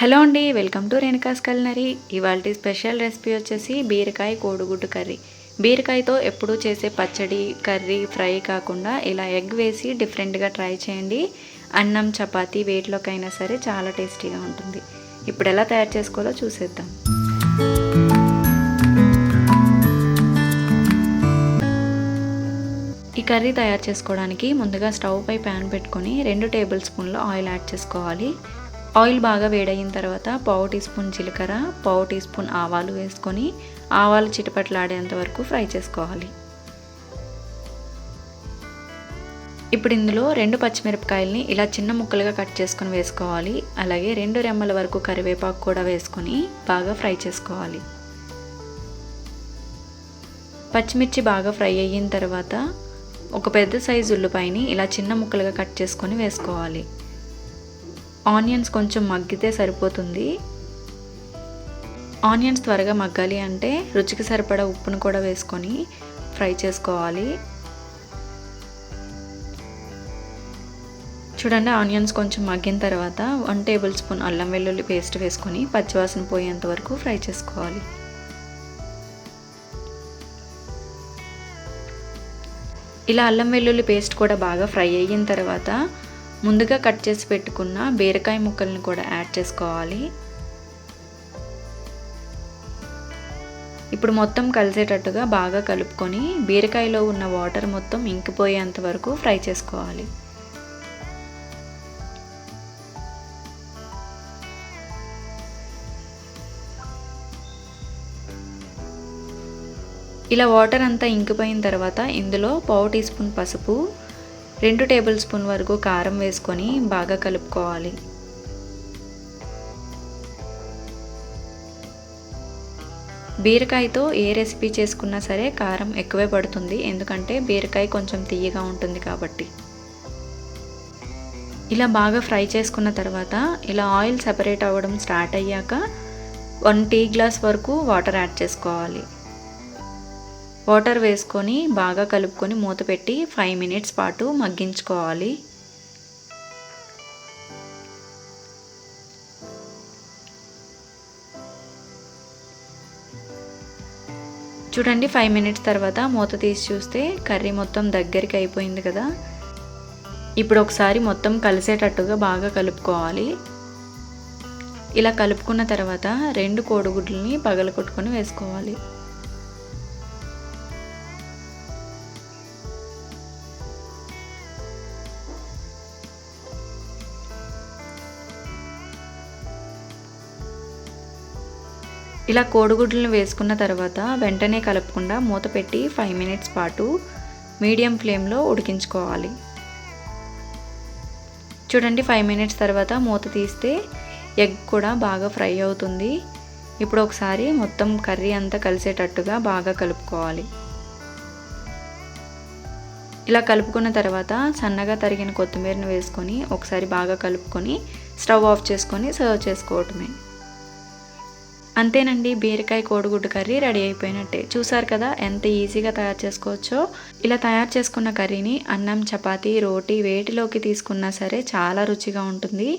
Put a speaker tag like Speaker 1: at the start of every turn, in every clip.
Speaker 1: Hello అండి welcome to Renuka's culinary. ఇవాళ special recipe వచ్చేసి బీరకాయ కోడిగుడ్డు కర్రీ. బీరకాయతో ఎప్పుడూ చేసే పచ్చడి కర్రీ ఫ్రై కాకుండా ఇలా ఎగ్ వేసి డిఫరెంట్గా ట్రై చేయండి. అన్నం చపాతీ వేటిలోకైనా సరే చాలా టేస్టీగా ఉంటుంది. ఇప్పుడు ఎలా తయారు చేసుకోవాలో చూసేద్దాం. ఈ కర్రీ తయారు చేసుకోవడానికి ముందుగా స్టవ్ పై ప్యాన్ పెట్టుకొని రెండు టేబుల్ స్పూన్ల ఆయిల్ యాడ్ చేసుకోవాలి. ఆయిల్ బాగా వేడయిన తర్వాత పావు టీ స్పూన్ జీలకర్ర పావు టీ స్పూన్ ఆవాలు వేసుకొని ఆవాలు చిటపట్లాడేంత వరకు ఫ్రై చేసుకోవాలి. ఇప్పుడు ఇందులో రెండు పచ్చిమిరపకాయల్ని ఇలా చిన్న ముక్కలుగా కట్ చేసుకొని వేసుకోవాలి. అలాగే రెండు రెమ్మల వరకు కరివేపాకు కూడా వేసుకొని బాగా ఫ్రై చేసుకోవాలి. పచ్చిమిర్చి బాగా ఫ్రై అయిన తర్వాత ఒక పెద్ద సైజు ఉల్లిపాయని ఇలా చిన్న ముక్కలుగా కట్ చేసుకొని వేసుకోవాలి. ఆనియన్స్ కొంచెం మగ్గితే సరిపోతుంది. ఆనియన్స్ త్వరగా మగ్గాలి అంటే రుచికి సరిపడా ఉప్పును కూడా వేసుకొని ఫ్రై చేసుకోవాలి. చూడండి ఆనియన్స్ కొంచెం మగ్గిన తర్వాత వన్ టేబుల్ స్పూన్ అల్లం వెల్లుల్లి పేస్ట్ వేసుకొని పచ్చివాసన పోయేంత వరకు ఫ్రై చేసుకోవాలి. ఇలా అల్లం వెల్లుల్లి పేస్ట్ కూడా బాగా ఫ్రై అయిన తర్వాత ముందుగా కట్ చేసి పెట్టుకున్న బీరకాయ ముక్కల్ని కూడా యాడ్ చేసుకోవాలి. ఇప్పుడు మొత్తం కలిసేటట్టుగా బాగా కలుపుకొని బీరకాయలో ఉన్న వాటర్ మొత్తం ఇంకిపోయేంత వరకు ఫ్రై చేసుకోవాలి. ఇలా వాటర్ అంతా ఇంకిపోయిన తర్వాత ఇందులో పావు టీ స్పూన్ పసుపు రెండు టేబుల్ స్పూన్ వరకు కారం వేసుకొని బాగా కలుపుకోవాలి. బీరకాయతో ఏ రెసిపీ చేసుకున్నా సరే కారం ఎక్కువే పడుతుంది. ఎందుకంటే బీరకాయ కొంచెం తీయగా ఉంటుంది కాబట్టి. ఇలా బాగా ఫ్రై చేసుకున్న తర్వాత ఇలా ఆయిల్ సెపరేట్ అవ్వడం స్టార్ట్ అయ్యాక వన్ టీ గ్లాస్ వరకు వాటర్ యాడ్ చేసుకోవాలి. వాటర్ వేసుకొని బాగా కలుపుకొని మూత పెట్టి ఫైవ్ మినిట్స్ పాటు మగ్గించుకోవాలి. చూడండి ఫైవ్ మినిట్స్ తర్వాత మూత తీసి చూస్తే కర్రీ మొత్తం దగ్గరికి అయిపోయింది కదా. ఇప్పుడు ఒకసారి మొత్తం కలిసేటట్టుగా బాగా కలుపుకోవాలి. ఇలా కలుపుకున్న తర్వాత రెండు కోడిగుడ్లని పగలగొట్టుకొని వేసుకోవాలి. ఇలా కోడిగుడ్లను వేసుకున్న తర్వాత వెంటనే కలపకుండా మూత పెట్టి ఫైవ్ మినిట్స్ పాటు మీడియం ఫ్లేమ్లో ఉడికించుకోవాలి. చూడండి ఫైవ్ మినిట్స్ తర్వాత మూత తీస్తే ఎగ్ కూడా బాగా ఫ్రై అవుతుంది. ఇప్పుడు ఒకసారి మొత్తం కర్రీ అంతా కలిసేటట్టుగా బాగా కలుపుకోవాలి. ఇలా కలుపుకున్న తర్వాత సన్నగా తరిగిన కొత్తిమీరను వేసుకొని ఒకసారి బాగా కలుపుకొని స్టవ్ ఆఫ్ చేసుకొని సర్వ్ చేసుకోవటమే. అంతేనండి బీరకాయ కోడిగుడ్డు కర్రీ రెడీ అయిపోయినట్టే. చూసారు కదా ఎంత ఈజీగా తయారు చేసుకోవచ్చో. ఇలా తయారు చేసుకున్న కర్రీని అన్నం చపాతీ రోటీ వేటిలోకి తీసుకున్నా సరే చాలా రుచిగా ఉంటుంది.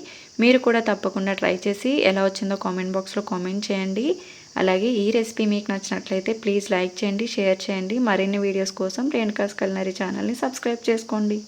Speaker 1: మీరు కూడా తప్పకుండా ట్రై చేసి ఎలా వచ్చిందో కామెంట్ బాక్స్లో కామెంట్ చేయండి. అలాగే ఈ రెసిపీ మీకు నచ్చినట్లయితే ప్లీజ్ లైక్ చేయండి షేర్ చేయండి. మరిన్ని వీడియోస్ కోసం రేణుకాస్ కల్నరీ ఛానల్ని సబ్స్క్రైబ్ చేసుకోండి.